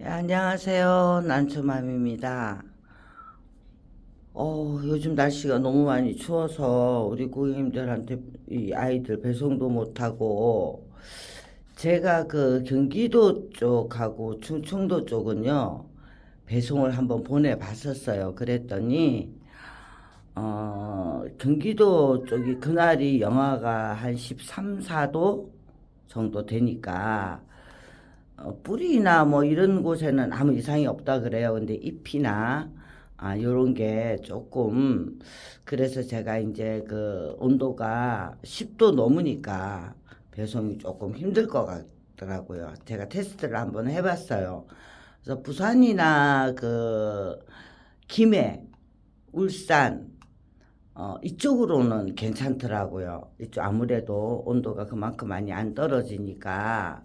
예, 안녕하세요. 난초맘입니다. 어, 요즘 날씨가 너무 많이 추워서 우리 고객님들한테 이 아이들 배송도 못하고 제가 그 경기도 쪽하고 충청도 쪽은요, 배송을 한번 보내봤었어요. 그랬더니, 어, 경기도 쪽이 그날이 영하가 한 13, 4도 정도 되니까 어, 뿌리나 뭐 이런 곳에는 아무 이상이 없다 그래요. 근데 잎이나 아, 요런 게 조금 그래서 제가 이제 그 온도가 10도 넘으니까 배송이 조금 힘들 것 같더라고요. 제가 테스트를 한번 해봤어요. 그래서 부산이나 그 김해, 울산 어, 이쪽으로는 괜찮더라고요. 이쪽 아무래도 온도가 그만큼 많이 안 떨어지니까.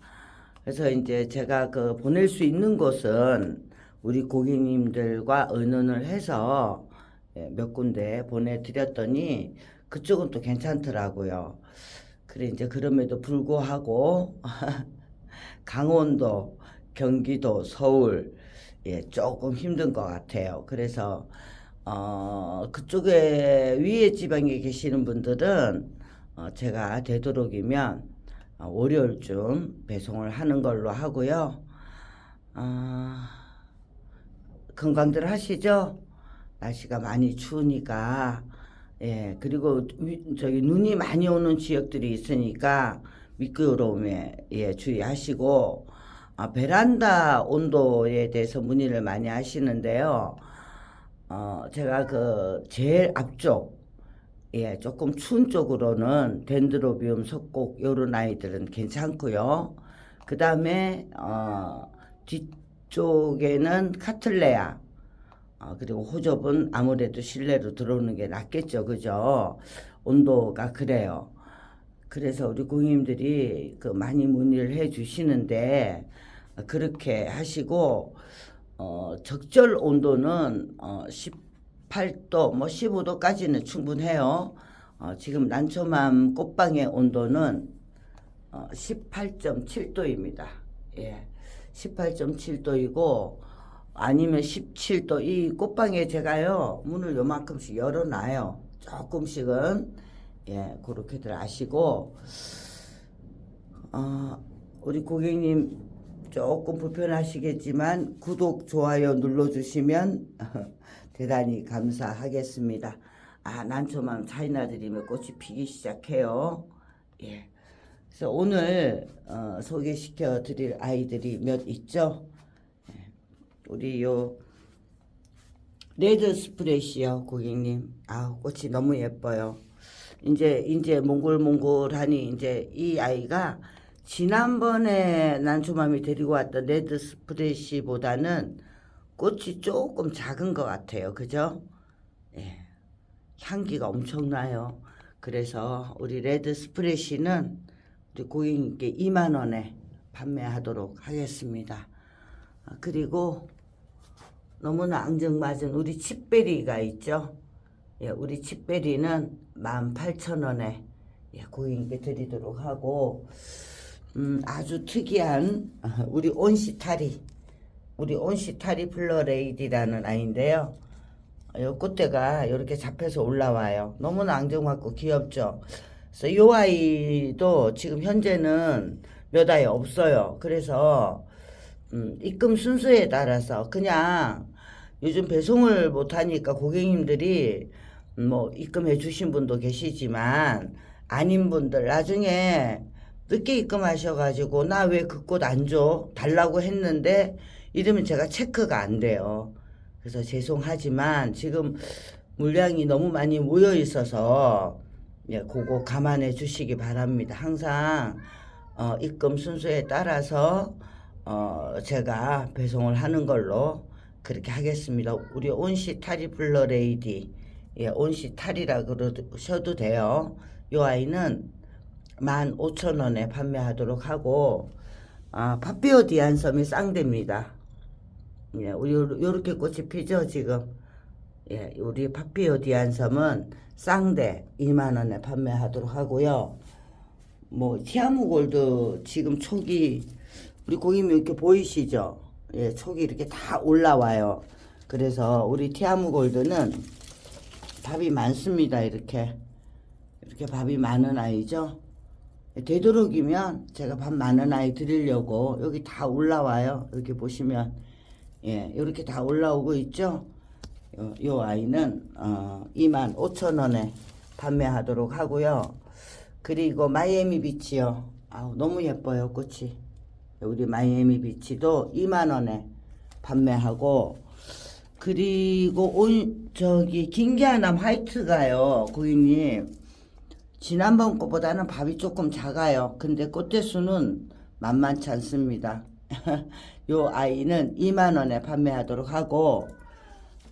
그래서 이제 제가 그 보낼 수 있는 곳은 우리 고객님들과 의논을 해서 예, 몇 군데 보내드렸더니 그쪽은 또 괜찮더라고요. 그래 이제 그럼에도 불구하고 강원도, 경기도, 서울 예, 조금 힘든 것 같아요. 그래서 어, 그쪽에 위에 지방에 계시는 분들은 어, 제가 되도록이면 어, 월요일쯤 배송을 하는 걸로 하고요. 아, 건강들 하시죠? 날씨가 많이 추우니까. 예, 그리고 위- 저기 눈이 많이 오는 지역들이 있으니까 미끄러움에 예, 주의하시고 아, 베란다 온도에 대해서 문의를 많이 하시는데요. 어, 제가 그 제일 앞쪽 예, 조금 추운 쪽으로는 덴드로비움, 석곡 요런 아이들은 괜찮고요. 그 다음에 어, 뒤쪽에는 카틀레아 어, 그리고 호접은 아무래도 실내로 들어오는 게 낫겠죠, 그죠? 온도가 그래요. 그래서 우리 고객님들이 그 많이 문의를 해 주시는데 어, 그렇게 하시고 어, 적절 온도는 어, 18도, 뭐 15도까지는 충분해요. 어, 지금 난초맘 꽃방의 온도는 어, 18.7도입니다. 예. 18.7도이고 아니면 17도 이 꽃방에 제가요 문을 요만큼씩 열어놔요. 조금씩은 예 그렇게들 아시고 어, 우리 고객님 조금 불편하시겠지만 구독 좋아요 눌러주시면 대단히 감사하겠습니다. 아 난초맘 차이나 드리면 꽃이 피기 시작해요. 예. 그래서 오늘 어, 소개시켜 드릴 아이들이 몇 있죠? 예. 우리 요 레드 스프레시요 고객님. 아 꽃이 너무 예뻐요. 이제 이제 몽글몽글하니 이제 이 아이가 지난번에 난초맘이 데리고 왔던 레드 스프레시보다는 꽃이 조금 작은 것 같아요. 그죠? 예. 향기가 엄청나요. 그래서 우리 레드 스프레시는 우리 고객님께 2만 원에 판매하도록 하겠습니다. 아, 그리고 너무나 앙증맞은 우리 칩베리가 있죠. 예, 우리 칩베리는 18,000원에 예, 고객님께 드리도록 하고 음, 아주 특이한 아, 우리 온시타리 우리 온시타리 플러레이디라는 아이인데요. 요 꽃대가 이렇게 잡혀서 올라와요. 너무나 앙증맞고 귀엽죠. 그래서 이 아이도 지금 현재는 몇 아이 없어요. 그래서 음, 입금 순서에 따라서 그냥 요즘 배송을 못하니까 고객님들이 음, 뭐 입금해 주신 분도 계시지만 아닌 분들 나중에 늦게 입금하셔가지고 나 왜 그 꽃 안 줘? 달라고 했는데 이러면 제가 체크가 안 돼요. 그래서 죄송하지만 지금 물량이 너무 많이 모여 있어서 예, 그거 감안해 주시기 바랍니다. 항상 어, 입금 순서에 따라서 어, 제가 배송을 하는 걸로 그렇게 하겠습니다. 우리 온시 타리 블러레이디, 예, 온시 타리라 그러셔도 돼요. 이 아이는 15,000원에 판매하도록 하고, 아, 파피오 디안섬이 쌍대입니다. 예, 요렇게 꽃이 피죠, 지금. 예, 우리 파피오 디안섬은 쌍대 2만 원에 판매하도록 하고요. 뭐 티아무 골드 지금 촉이 우리 고객님 이렇게 보이시죠? 예, 촉이 이렇게 다 올라와요. 그래서 우리 티아무 골드는 밥이 많습니다. 이렇게 이렇게 밥이 많은 아이죠. 되도록이면 제가 밥 많은 아이 드리려고 여기 다 올라와요. 이렇게 보시면 예, 이렇게 다 올라오고 있죠. 요, 요 아이는 어, 2만 5천 원에 판매하도록 하고요. 그리고 마이애미 비치요. 아우 너무 예뻐요 꽃이. 우리 마이애미 비치도 2만 원에 판매하고 그리고 온 저기 긴기아남 화이트가요 고객님 지난번 것보다는 밥이 조금 작아요. 근데 꽃대수는 만만치 않습니다. 요 아이는 2만 원에 판매하도록 하고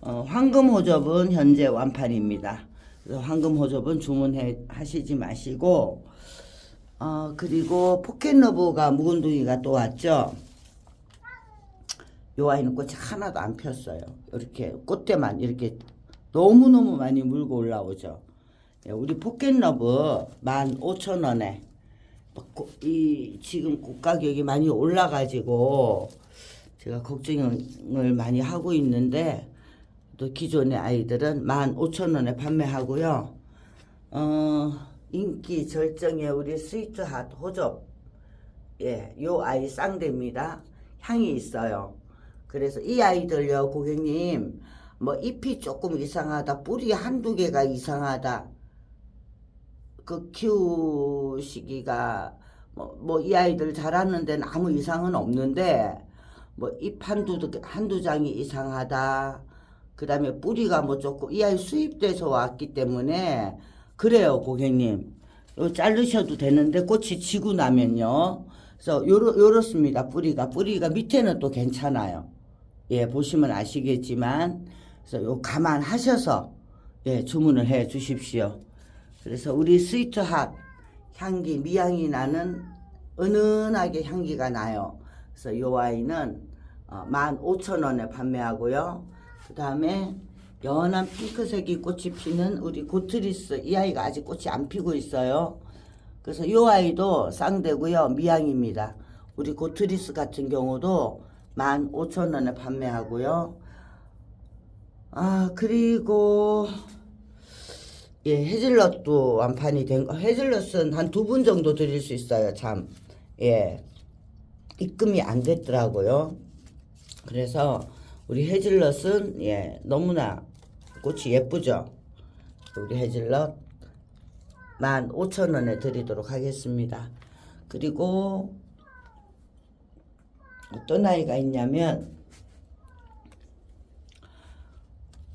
어, 황금 호접은 현재 완판입니다. 그래서 황금 호접은 주문해 하시지 마시고 어, 그리고 포켓러브가 묵은둥이가 또 왔죠. 요 아이는 꽃이 하나도 안 폈어요. 이렇게 꽃대만 이렇게 너무너무 많이 물고 올라오죠. 예, 우리 포켓러브 15,000원에 이 지금 꽃 가격이 많이 올라가지고 제가 걱정을 많이 하고 있는데 또 기존의 아이들은 15,000원에 판매하고요. 어, 인기 절정의 우리 스위트핫 호접 예, 요 아이 쌍대입니다. 향이 있어요. 그래서 이 아이들요, 고객님, 뭐 잎이 조금 이상하다, 뿌리 한두 개가 이상하다, 그 키우시기가 뭐 뭐 이 아이들 자라는 데는 아무 이상은 없는데 뭐 잎 한두 한두 장이 이상하다. 그다음에 뿌리가 뭐 조금 이 아이 수입돼서 왔기 때문에 그래요, 고객님. 요 자르셔도 되는데 꽃이 지고 나면요. 그래서 요렇, 요렇습니다. 뿌리가 뿌리가 밑에는 또 괜찮아요. 예, 보시면 아시겠지만 그래서 요 감안하셔서 예, 주문을 해 주십시오. 그래서 우리 스위트핫 향기 미향이 나는 은은하게 향기가 나요. 그래서 요 아이는 어, 15,000원에 판매하고요. 그 다음에 연한 핑크색이 꽃이 피는 우리 고트리스 이 아이가 아직 꽃이 안 피고 있어요. 그래서 요 아이도 쌍대고요. 미향입니다. 우리 고트리스 같은 경우도 15,000원에 판매하고요. 아, 그리고 예, 헤즐넛도 완판이 된 거. 헤즐넛은 한 두 분 정도 드릴 수 있어요. 참. 예. 입금이 안 됐더라고요. 그래서 우리 헤즐넛은 예, 너무나 꽃이 예쁘죠. 우리 헤즐넛 15,000원에 드리도록 하겠습니다. 그리고 어떤 아이가 있냐면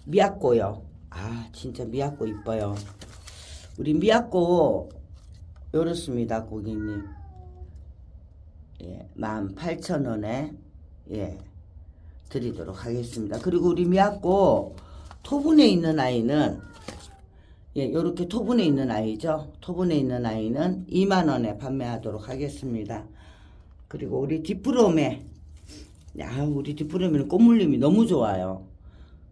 미약고요. 아 진짜 미약고 이뻐요. 우리 미약고 요렇습니다 고객님. 예, 18,000원에 예 드리도록 하겠습니다. 그리고 우리 미약고 토분에 있는 아이는 예, 요렇게 토분에 있는 아이죠. 토분에 있는 아이는 2만 원에 판매하도록 하겠습니다. 그리고 우리 뒷부럼에 야, 우리 뒷부럼에는 꽃물림이 너무 좋아요.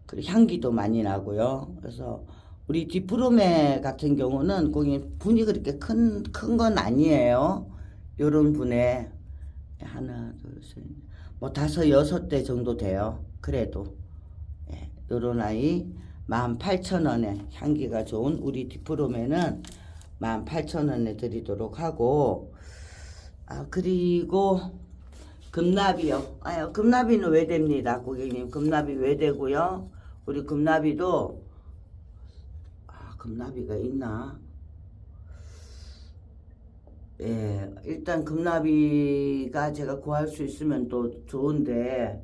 그리고 향기도 많이 나고요. 그래서 우리 뒷부럼에 같은 경우는 고객님 분이 그렇게 큰 큰 건 아니에요. 요런 분에 하나, 둘, 셋, 뭐 다섯 여섯 대 정도 돼요. 그래도 예, 요런 아이 18,000원에 향기가 좋은 우리 디프롬에는 18,000원에 드리도록 하고 아 그리고 금나비요. 아유 금나비는 왜 됩니다, 고객님. 금나비 왜 되고요? 우리 금나비도 아 금나비가 있나? 예, 일단 금나비가 제가 구할 수 있으면 또 좋은데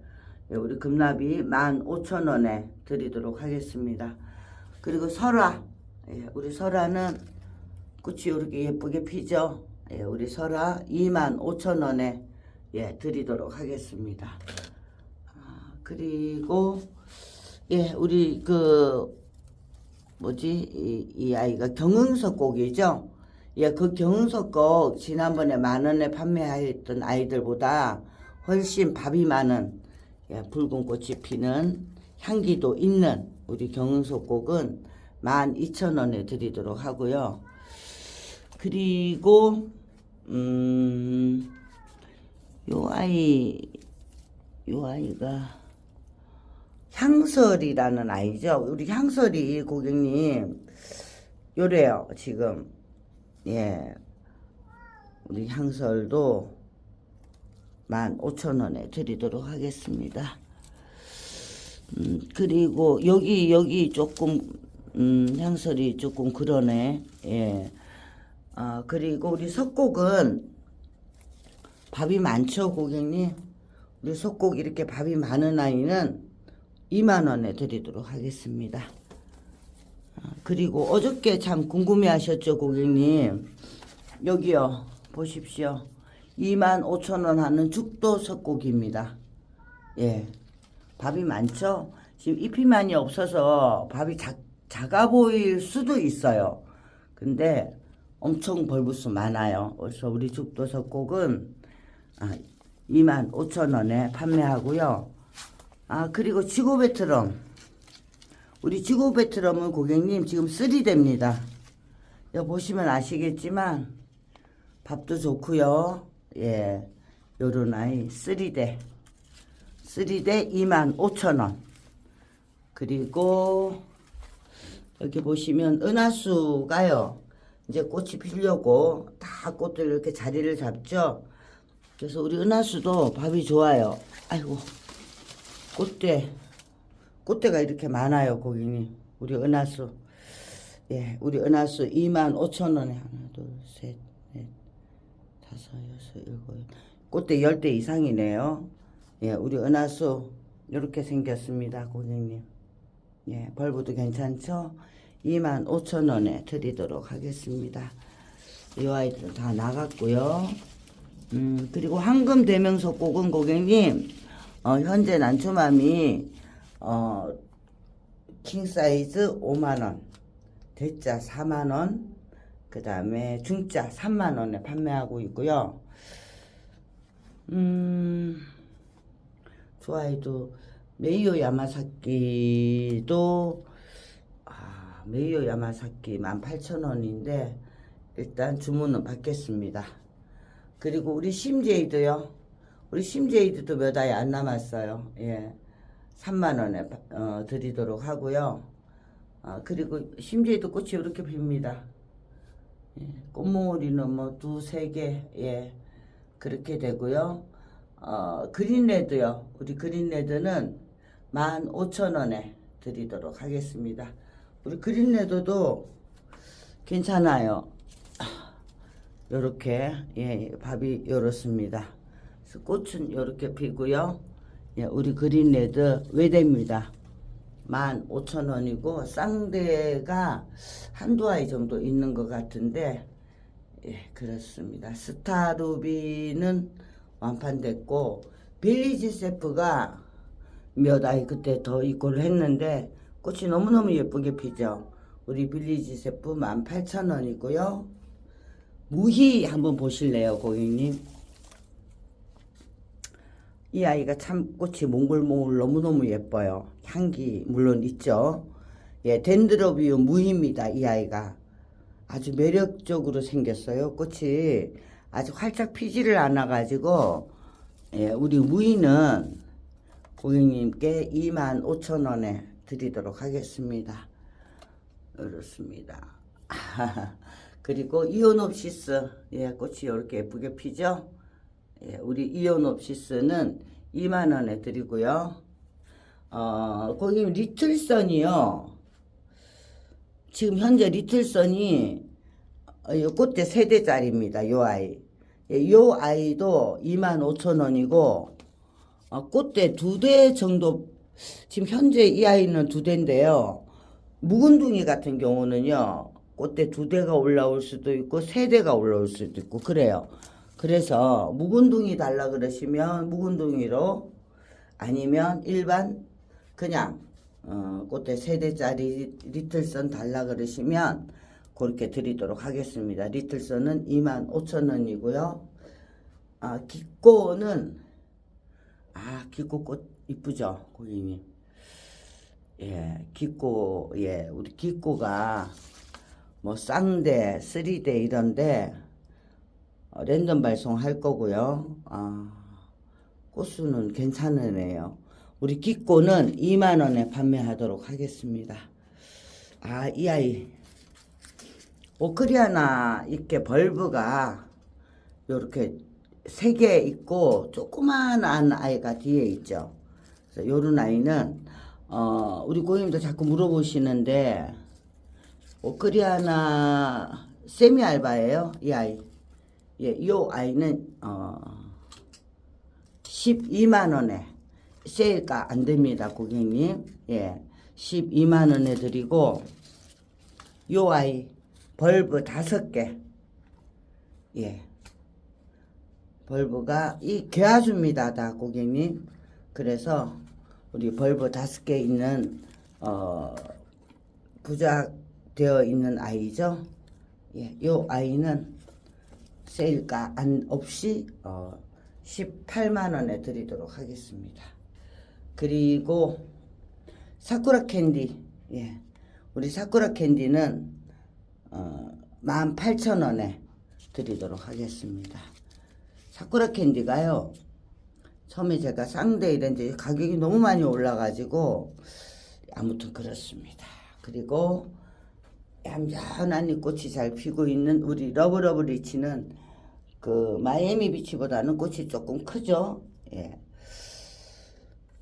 예, 우리 금나비 15,000원에 드리도록 하겠습니다. 그리고 설화 예, 우리 설화는 꽃이 이렇게 예쁘게 피죠. 예, 우리 설화 25,000원에 예, 드리도록 하겠습니다. 아, 그리고 예, 우리 그 뭐지 이, 이 아이가 경흥석 곡이죠. 예, 그 경흥석 곡 지난번에 만 원에 판매했던 아이들보다 훨씬 밥이 많은 예, 붉은 꽃이 피는 향기도 있는 우리 경흥석 곡은 12,000원에 드리도록 하고요. 그리고 음, 요 아이 요 아이가 향설이라는 아이죠. 우리 향설이 고객님 요래요 지금 예 우리 향설도 15,000원에 드리도록 하겠습니다. 음, 그리고 여기 여기 조금 음, 향설이 조금 그러네. 예. 아, 그리고 우리 석곡은 밥이 많죠, 고객님. 우리 석곡 이렇게 밥이 많은 아이는 2만 원에 드리도록 하겠습니다. 아, 그리고 어저께 참 궁금해 하셨죠, 고객님. 여기요. 보십시오. 2만 5천 원 하는 죽도 석곡입니다. 예. 밥이 많죠? 지금 잎이 많이 없어서 밥이 작, 작아 보일 수도 있어요. 근데 엄청 벌부수 많아요. 그래서 우리 죽도 석곡은 아, 2만 5천 원에 판매하고요. 아, 그리고 지구 베트럼. 우리 지구 베트럼은 고객님 지금 3대입니다. 여기 보시면 아시겠지만 밥도 좋고요. 예. 요런 아이 3대. 3대 2만 5천 원. 그리고 여기 보시면 은하수가요. 이제 꽃이 피려고 다 꽃들 이렇게 자리를 잡죠. 그래서 우리 은하수도 밥이 좋아요. 아이고 꽃대 꽃대가 이렇게 많아요, 고객님. 우리 은하수. 예, 우리 은하수 2만 5천 원에 하나, 둘, 셋, 넷, 다섯, 여섯, 일곱. 꽃대 10대 이상이네요. 예, 우리 은하수 이렇게 생겼습니다, 고객님. 예, 벌브도 괜찮죠? 2만 5천 원에 드리도록 하겠습니다. 이 아이들 다 나갔고요. 음, 그리고 황금 대명소 꼭은 고객님, 어, 현재 난초맘이, 어, 킹 사이즈 5만원, 대자 4만원, 그 다음에 중자 3만원에 판매하고 있고요. 음, 좋아해도 메이오 야마사키도 아, 메이오 야마사키 18,000원인데 일단 주문은 받겠습니다. 그리고 우리 심제이도요. 우리 심제이드도 몇 아이 안 남았어요. 예. 3만 원에 어, 드리도록 하고요. 아, 그리고 심제이도 꽃이 이렇게 핍니다. 예. 꽃몽오리는 뭐 두세 개, 예. 그렇게 되고요. 어, 그린레드요. 우리 그린레드는 15,000원에 드리도록 하겠습니다. 우리 그린레드도 괜찮아요. 요렇게, 예, 밥이 요렇습니다. 꽃은 요렇게 피고요. 예, 우리 그린레드 외대입니다. 15,000원이고, 쌍대가 한두 아이 정도 있는 것 같은데, 예, 그렇습니다. 스타루비는 완판됐고 빌리지 세프가 몇 아이 그때 더 입고를 했는데 꽃이 너무너무 예쁘게 피죠. 우리 빌리지 세프 18,000원이고요. 무희 한번 보실래요, 고객님? 이 아이가 참 꽃이 몽글몽글 너무너무 예뻐요. 향기 물론 있죠. 예, 덴드로비움 무희입니다, 이 아이가. 아주 매력적으로 생겼어요. 꽃이 아주 활짝 피지를 않아 가지고 예, 우리 무희는 고객님께 2만 5천 원에 드리도록 하겠습니다. 그렇습니다. 그리고 이온옵시스 예, 꽃이 이렇게 예쁘게 피죠. 예, 우리 이온옵시스는 2만 원에 드리고요. 어, 고객님 리틀선이요. 지금 현재 리틀선이 어, 요 꽃대 세대짜리입니다. 요 아이. 예, 요 아이도 25,000원이고 어, 꽃대 두 대 정도 지금 현재 이 아이는 두 대인데요. 묵은둥이 같은 경우는요. 꽃대 두 대가 올라올 수도 있고 세 대가 올라올 수도 있고 그래요. 그래서 묵은둥이 달라 그러시면 묵은둥이로 아니면 일반 그냥 어, 꽃대 세 대짜리 리틀선 달라 그러시면 그렇게 드리도록 하겠습니다. 리틀선은 2만 5천 원이고요. 아, 기꼬는 아, 기꼬 꽃 이쁘죠, 고객님. 예, 기꼬 예, 우리 기꼬가 뭐 쌍대, 쓰리대 이런데 어, 랜덤 발송할 거고요. 아, 꽃수는 괜찮은 애요. 우리 기꼬는 2만 원에 판매하도록 하겠습니다. 아, 이 아이 오크리아나 이렇게 벌브가 요렇게 세 개 있고 조그만한 아이가 뒤에 있죠. 그래서 요런 아이는 어 우리 고객님도 자꾸 물어보시는데 오크리아나 세미 알바예요. 이 아이. 예, 요 아이는 어 12만 원에 세일가 안 됩니다, 고객님. 예. 12만 원에 드리고 요 아이 벌브 다섯 개. 예. 벌브가 이 개화주입니다, 다 고객님. 그래서 우리 벌브 다섯 개 있는 어 부작되어 있는 아이죠. 예. 요 아이는 세일가 안 없이 어 18만 원에 드리도록 하겠습니다. 그리고 사쿠라 캔디. 예. 우리 사쿠라 캔디는 어 18,000원에 드리도록 하겠습니다. 사쿠라 캔디가요. 처음에 제가 쌍대 이랬는데 가격이 너무 많이 올라가지고 아무튼 그렇습니다. 그리고 얌전한 이 꽃이 잘 피고 있는 우리 러브러브 리치는 그 마이애미 비치보다는 꽃이 조금 크죠. 예.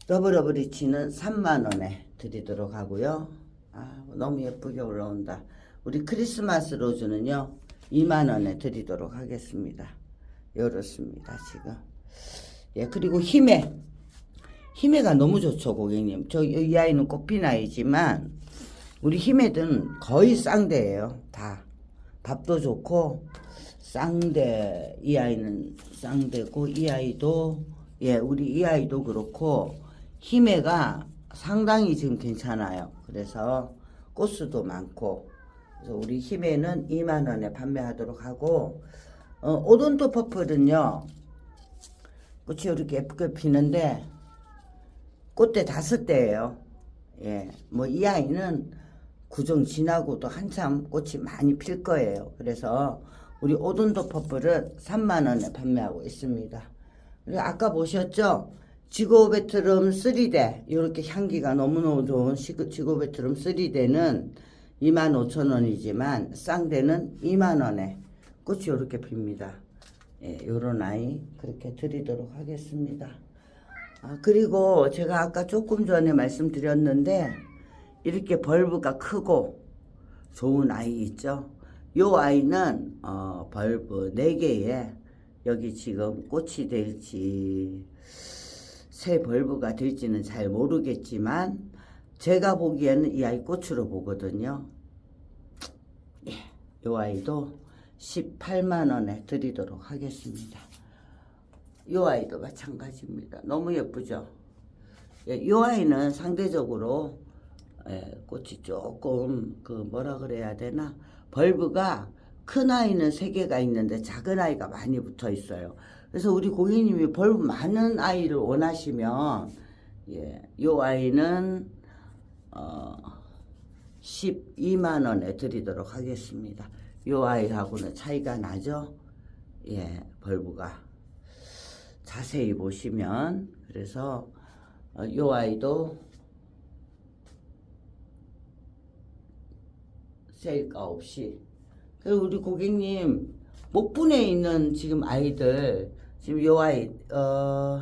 러브러브 리치는 3만 원에 드리도록 하고요. 아, 너무 예쁘게 올라온다. 우리 크리스마스 로즈는요. 2만 원에 드리도록 하겠습니다. 이렇습니다, 지금. 예, 그리고 힘에. 힘에가 너무 좋죠, 고객님. 저, 이 아이는 꽃핀 아이지만, 우리 힘에든 거의 쌍대예요, 다. 밥도 좋고, 쌍대, 이 아이는 쌍대고, 이 아이도, 예, 우리 이 아이도 그렇고, 힘에가 상당히 지금 괜찮아요. 그래서 꽃수도 많고, 그래서 우리 힘에는 2만 원에 판매하도록 하고, 어, 오돈토 퍼플은요, 꽃이 이렇게 예쁘게 피는데, 꽃대 다섯 대예요. 예, 뭐 이 아이는 구정 지나고도 한참 꽃이 많이 필 거예요. 그래서 우리 오돈도 퍼플은 3만 원에 판매하고 있습니다. 아까 보셨죠? 지고베트럼 3대 이렇게 향기가 너무너무 좋은 지고베트럼 3대는 2만 5천 원이지만 쌍대는 2만 원에 꽃이 이렇게 핍니다. 예, 요런 아이 그렇게 드리도록 하겠습니다. 아, 그리고 제가 아까 조금 전에 말씀드렸는데 이렇게 벌브가 크고 좋은 아이 있죠. 요 아이는 어, 벌브 4개에 여기 지금 꽃이 될지 새 벌브가 될지는 잘 모르겠지만 제가 보기에는 이 아이 꽃으로 보거든요. 예, 요 아이도 18만 원에 드리도록 하겠습니다. 요 아이도 마찬가지입니다. 너무 예쁘죠? 예, 요 아이는 상대적으로 예, 꽃이 조금 그 뭐라 그래야 되나 벌브가 큰 아이는 세 개가 있는데 작은 아이가 많이 붙어 있어요. 그래서 우리 고객님이 벌브 많은 아이를 원하시면 예, 요 아이는 어 12만 원에 드리도록 하겠습니다. 요 아이하고는 차이가 나죠? 예, 벌브가 자세히 보시면 그래서 어, 요 아이도 세일가 없이. 그리고 우리 고객님 목분에 있는 지금 아이들 지금 요 아이 어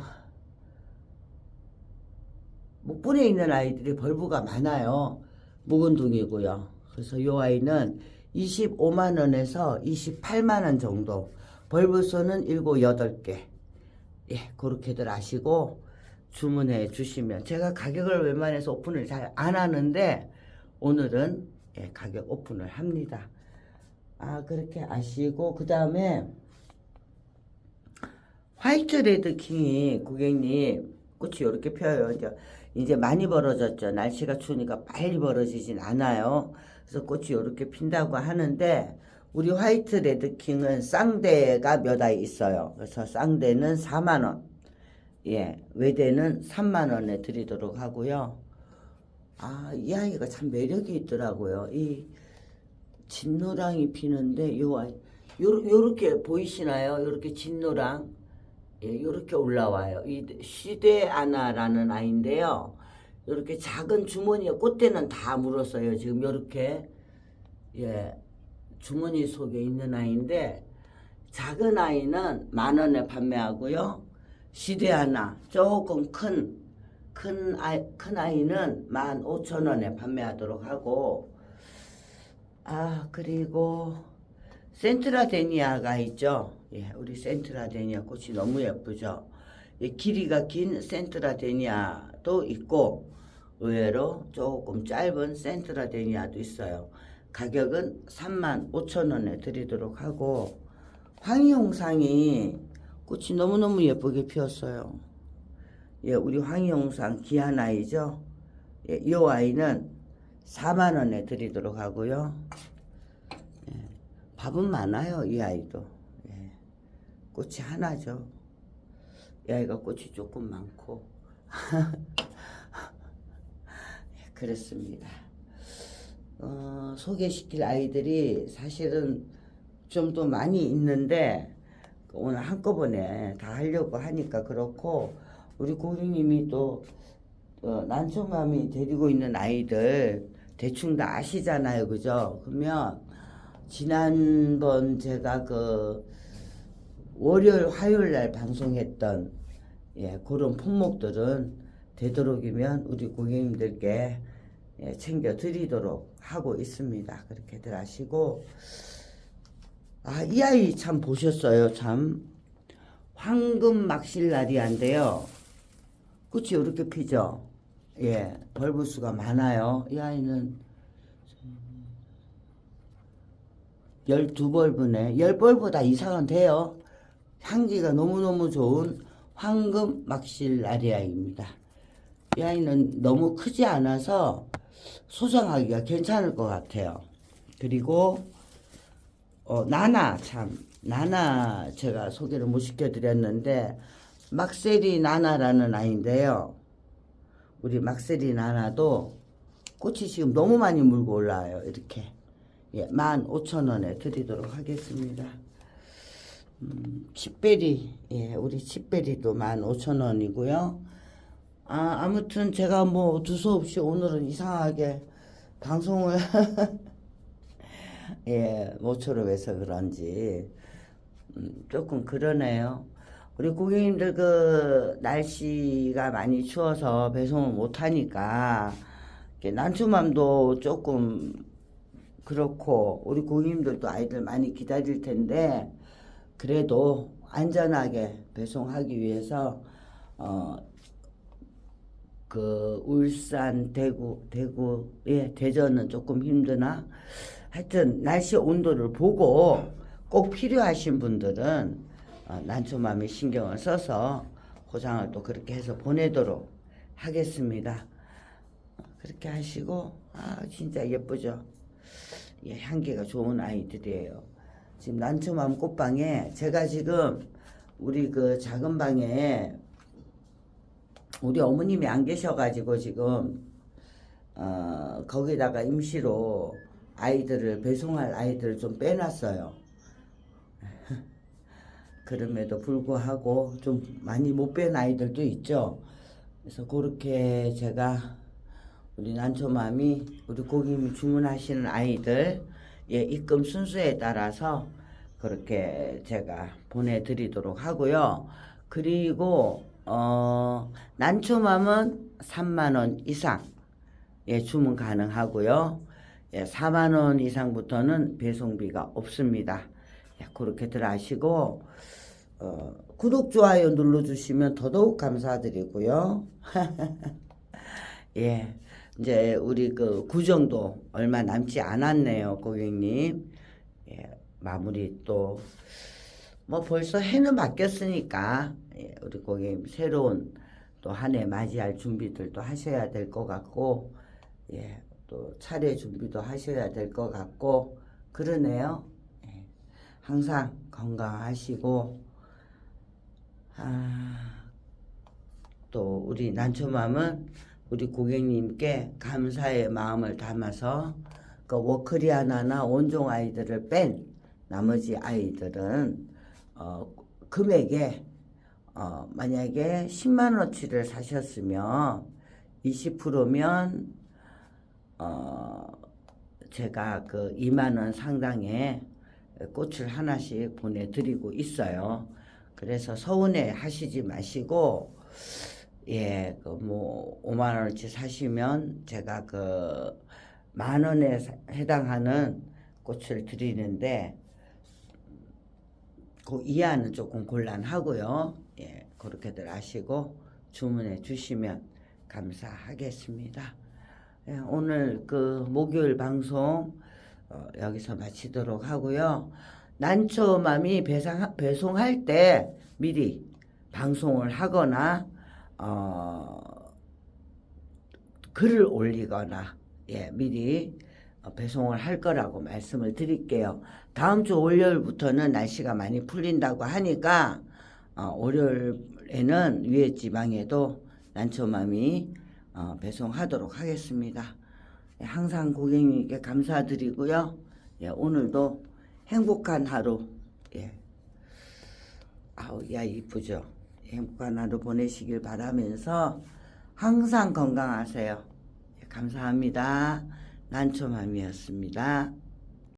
목분에 있는 아이들이 벌브가 많아요. 묵은둥이고요. 그래서 요 아이는 25만 원에서 28만 원 정도 벌브수는 7, 8개. 예, 그렇게들 아시고 주문해 주시면 제가 가격을 웬만해서 오픈을 잘 안 하는데 오늘은 예, 가격 오픈을 합니다. 아 그렇게 아시고 그 다음에 화이트 레드 킹이 고객님 꽃이 이렇게 펴요. 이제 이제 많이 벌어졌죠. 날씨가 추우니까 빨리 벌어지진 않아요. 그래서 꽃이 이렇게 핀다고 하는데 우리 화이트 레드 킹은 쌍대가 몇 아이 있어요. 그래서 쌍대는 4만 원. 예, 외대는 3만 원에 드리도록 하고요. 아, 이 아이가 참 매력이 있더라고요. 이 진노랑이 피는데 요 아이 요 요렇게 보이시나요? 요렇게 진노랑 예, 이렇게 올라와요. 이 시대 아나라는 아이인데요. 이렇게 작은 주머니에 꽃대는 다 물었어요. 지금 이렇게 예 주머니 속에 있는 아이인데 작은 아이는 만 원에 판매하고요. 시대 하나 조금 큰 큰 아이 큰 아이는 만 오천 원에 판매하도록 하고 아 그리고 센트라데니아가 있죠. 예, 우리 센트라데니아 꽃이 너무 예쁘죠. 이 길이가 긴 센트라데니아도 있고 의외로 조금 짧은 센트라데니아도 있어요. 가격은 3만 5천 원에 드리도록 하고 황희홍상이 꽃이 너무너무 예쁘게 피었어요. 예, 우리 황희홍상 귀한 아이죠. 예, 이 아이는 4만 원에 드리도록 하고요. 예, 밥은 많아요, 이 아이도. 예, 꽃이 하나죠. 이 아이가 꽃이 조금 많고. 예, 그렇습니다. 어, 소개시킬 아이들이 사실은 좀 더 많이 있는데 오늘 한꺼번에 다 하려고 하니까 그렇고 우리 고객님이 또 어, 난초맘이 데리고 있는 아이들 대충 다 아시잖아요, 그죠? 그러면 지난번 제가 그 월요일, 화요일 날 방송했던 예, 그런 품목들은 되도록이면 우리 고객님들께 예, 챙겨 드리도록 하고 있습니다. 그렇게들 하시고 아, 이 아이 참 보셨어요, 참. 황금 막실라리아인데요. 꽃이 이렇게 피죠? 예, 벌브수가 많아요. 이 아이는 12벌브네. 10벌보다 이상은 돼요. 향기가 너무너무 좋은 황금 막실라리아입니다. 이 아이는 너무 크지 않아서 소장하기가 괜찮을 것 같아요. 그리고 어, 나나 참 나나 제가 소개를 못 시켜드렸는데 막세리 나나라는 아이인데요. 우리 막세리 나나도 꽃이 지금 너무 많이 물고 올라와요. 이렇게 예, 15,000원에 드리도록 하겠습니다. 음, 칩베리 예, 우리 칩베리도 15,000원이고요. 아, 아무튼 제가 뭐 두서없이 오늘은 이상하게 방송을 예, 모처럼 해서 그런지 음, 조금 그러네요. 우리 고객님들 그 날씨가 많이 추워서 배송을 못 하니까 이렇게 난초맘도 조금 그렇고 우리 고객님들도 아이들 많이 기다릴 텐데 그래도 안전하게 배송하기 위해서 어 그 울산, 대구, 대구, 예, 대전은 조금 힘드나? 하여튼 날씨 온도를 보고 꼭 필요하신 분들은 어, 난초맘에 신경을 써서 포장을 또 그렇게 해서 보내도록 하겠습니다. 그렇게 하시고 아 진짜 예쁘죠. 예, 향기가 좋은 아이들이에요. 지금 난초맘 꽃방에 제가 지금 우리 그 작은 방에 우리 어머님이 안 계셔가지고 지금 어, 거기다가 임시로 아이들을 배송할 아이들을 좀 빼놨어요. 그럼에도 불구하고 좀 많이 못뺀 아이들도 있죠. 그래서 그렇게 제가 우리 난초맘이 우리 고객님이 주문하시는 아이들 예, 입금 순서에 따라서 그렇게 제가 보내드리도록 하고요. 그리고 어, 난초맘은 3만 원 이상 예, 주문 가능하고요. 예, 4만 원 이상부터는 배송비가 없습니다. 예, 그렇게들 아시고 어, 구독 좋아요 눌러주시면 더더욱 감사드리고요. 예, 이제 우리 그 구정도 얼마 남지 않았네요, 고객님. 예, 마무리 또 뭐 벌써 해는 바뀌었으니까 예, 우리 고객님 새로운 또 한 해 맞이할 준비들도 하셔야 될 것 같고 예, 또 차례 준비도 하셔야 될 것 같고 그러네요. 예, 항상 건강하시고 아, 또 우리 난초맘은 우리 고객님께 감사의 마음을 담아서 그 워크리아나나 원종 아이들을 뺀 나머지 아이들은 어, 금액에 어, 만약에 10만 원어치를 사셨으면 20%면 어, 제가 그 2만 원 상당의 꽃을 하나씩 보내드리고 있어요. 그래서 서운해 하시지 마시고 예, 그 뭐 5만 원어치 사시면 제가 그 만 원에 사- 해당하는 꽃을 드리는데 그 이하는 조금 곤란하고요. 예, 그렇게들 아시고 주문해 주시면 감사하겠습니다. 예, 오늘 그 목요일 방송 어, 여기서 마치도록 하고요. 난초맘이 배상, 배송할 때 미리 방송을 하거나 어, 글을 올리거나 예, 미리 어, 배송을 할 거라고 말씀을 드릴게요. 다음 주 월요일부터는 날씨가 많이 풀린다고 하니까 어, 월요일에는 위에 지방에도 난초맘이 어, 배송하도록 하겠습니다. 예, 항상 고객님께 감사드리고요. 예, 오늘도 행복한 하루, 예. 아우, 야, 이쁘죠? 행복한 하루 보내시길 바라면서 항상 건강하세요. 예, 감사합니다. 난초맘이었습니다.